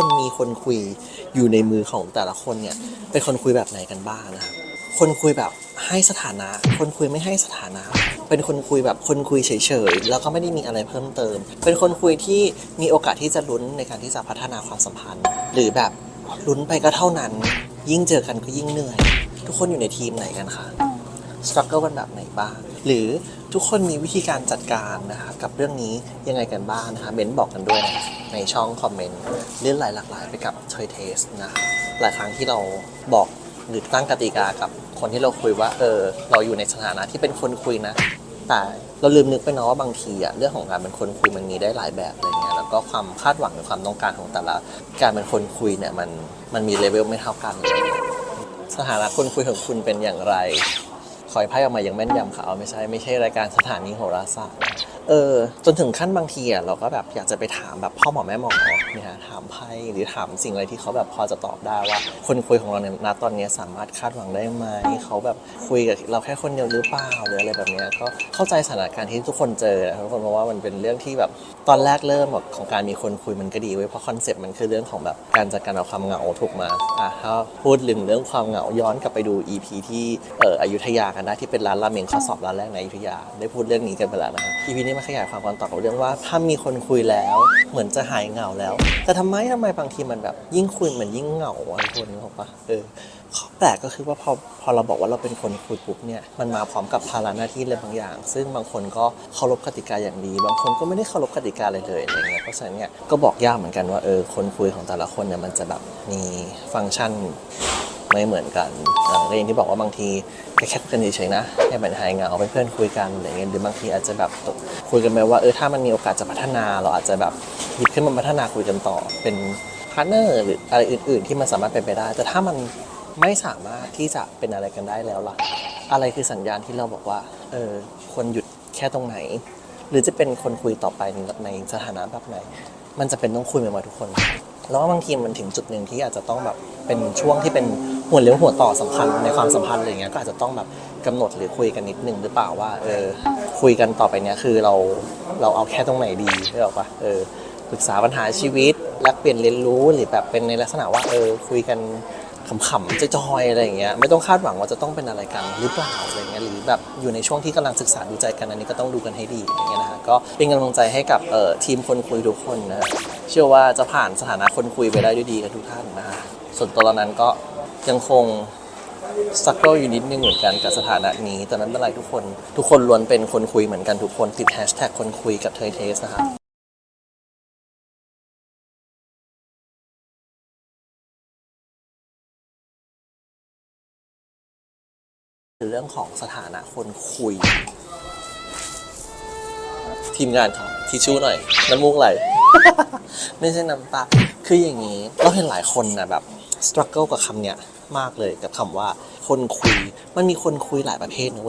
คนมีคนคุยอยู่ในมือของแต่ละคนเนี่ย เป็นคนคุยแบบไหนกันบ้างนะครับ คนคุยแบบให้สถานะ คนคุยไม่ให้สถานะ เป็นคนคุยแบบคนคุยเฉยๆ แล้วก็ไม่ได้มีอะไรเพิ่มเติม เป็นคนคุยที่มีโอกาสที่จะลุ้นในการที่จะพัฒนาความสัมพันธ์ หรือแบบลุ้นไปก็เท่านั้น ยิ่งเจอกันก็ยิ่งเหนื่อย ทุกคนอยู่ในทีมไหนกันคะ สครัลเกิลกันแบบไหนบ้าง หรือทุกคนมีวิธีการจัดการนะคะกับเรื่องนี้ยังไงกันบ้างนะคะเม้นบอกกันด้วยนะในช่องคอมเมนต์เรื่องหลายหลากหลายไปกับเทยเทสนะคะหลายครั้งที่เราบอกหรือตั้งกติกากับคนที่เราคุยว่าเออเราอยู่ในสถานะที่เป็นคนคุยนะ แต่เราลืมนึกไปเนาะว่าบางทีอะเรื่องของการเป็นคนคุยมันมีได้หลายแบบอะไรเงี้ยแล้วก็ความคาดหวังหรือความต้องการของแต่ละการเป็นคนคุยเนี่ยมันมันมีเลเวลไม่เท่ากันเลยสถานะคนคุยของคุณเป็นอย่างไร ขอยไพ่ออกมาอย่างแม่นยำค่ะเอาไม่ใช่ไม่ใช่รายการสถานีโหราศาสตร์ เออจนถึงขั้นบางทีอะเราก็แบบอยากจะไปถามแบบพ่อหมอแม่หมอเนี่ยฮะถามไพ่หรือถามสิ่งอะไรที่เขาแบบพอจะตอบได้ว่า คนคุยของเราเนี่ยณตอนนี้สามารถคาดหวังได้ไหมเขาแบบคุยกับเราแค่คนเดียวหรือเปล่าหรืออะไรแบบเนี้ยก็เข้าใจสถานการณ์ที่ทุกคนเจอทุกคนเพราะว่ามันเป็นเรื่องที่แบบตอนแรกเริ่มของการมีคนคุยมันก็ดีเว้ยเพราะคอนเซ็ปต์มันคือเรื่องของแบบการจัดการกับความเหงาถูกมาอะถ้าพูดถึงเรื่องความเหงาย้อนกลับไปดู EP ที่เอ่ออยุธยากันได้ที่เป็นร้านราเมงข้อสอบร้านแรกในอยุธยา ได้พูดเรื่องนี้กันไปแล้วนะ EP นี้มาขยายความกันต่อกับเรื่องว่าถ้ามีคนคุยแล้ว เหมือนจะหายเหงาแล้ว แต่ทำไมทำไมบางทีมันแบบ ยิ่งคุยเหมือนยิ่งเหงาอะทุกคนนึกออกปะเออข้อแปลกก็คือว่าพอพอเราบอกว่าเราเป็นคนคุยปุ๊บเนี่ยมันมาพร้อมกับภาระหน้าที่อะไรบางอย่าง ซึ่งบางคนก็เคารพกติกาอย่างดี บางคนก็ไม่ได้เคารพกติกาอะไรเลยอะไรเงี้ยเพราะฉะนั้นเนี่ยก็บอกยากเหมือนกันว่าเออคนคุยของแต่ละคนเนี่ยมันจะแบบมีฟังก์ชัน ไม่เหมือนกันอ่าแล้วอย่างที่บอกว่าบางทีแค่แค่คุยกันเฉยๆนะแค่เป็นหายเงาเป็นเพื่อนคุยกันอะไรเงี้ยหรือบางทีอาจจะแบบคุยกันไปว่าเออถ้ามันมีโอกาสจะพัฒนาเราอาจจะแบบหยิบขึ้นมาพัฒนาคุยกันต่อ เป็นพาร์ทเนอร์หรืออะไรอื่น ๆ ที่มันสามารถเป็นไปได้ แต่ถ้ามันไม่สามารถที่จะเป็นอะไรกันได้แล้วล่ะ อะไรคือสัญญาณที่เราบอกว่าเออควรหยุดแค่ตรงไหน หรือจะเป็นคนคุยต่อไปในสถานะแบบไหน มันจะเป็นต้องคุยกันมาทุกคน แล้วบางทีมันถึงจุดหนึ่งที่อาจจะต้องแบบเป็นช่วงที่เป็นหัวเลี้ยวหัวต่อสำคัญในความสัมพันธ์อะไรเงี้ยก็อาจจะต้องแบบกำหนดหรือคุยกันนิดนึงหรือเปล่าว่าเออคุยกันต่อไปเนี้ยคือเราเราเอาแค่ตรงไหนดีไม่หรอกปะเออปรึกษาปัญหาชีวิตแลกเปลี่ยนเรียนรู้หรือแบบเป็นในลักษณะว่าเออคุยกันขำๆจอยๆอะไรอย่างเงี้ยไม่ต้องคาดหวังว่าจะต้องเป็นอะไรกันหรือเปล่าอะไรเงี้ยหรือแบบอยู่ในช่วงที่กำลังศึกษาดูใจกันอันนี้ก็ต้องดูกันให้ดีอย่างเงี้ยนะฮะก็เป็นกำลังใจให้กับเอ่อทีมคนคุยทุกคนนะฮะ เชื่อว่าจะผ่านสถานะคนคุยไปได้ด้วยดีกันทุกท่านนะฮะส่วนตัวเรานั้นก็ยังคงสักเกิลอยู่นิดนึงเหมือนกันกับสถานะนี้ แต่ไม่เป็นไรทุกคน ทุกคนล้วนเป็นคนคุยเหมือนกันทุกคนติดแฮชแท็กคนคุยกับเทยเทสนะครับเรื่องของสถานะคนคุย ทีมงานครับทิชชู่หน่อย น้ำมูกไหล ไม่ใช่น้ำตา คืออย่างนี้ เราเห็นหลายคนนะแบบสครัลเกิลกับคำเนี้ยมากเลยกับคำว่าคนคุย มันมีคนคุยหลายประเภทนะเว้ย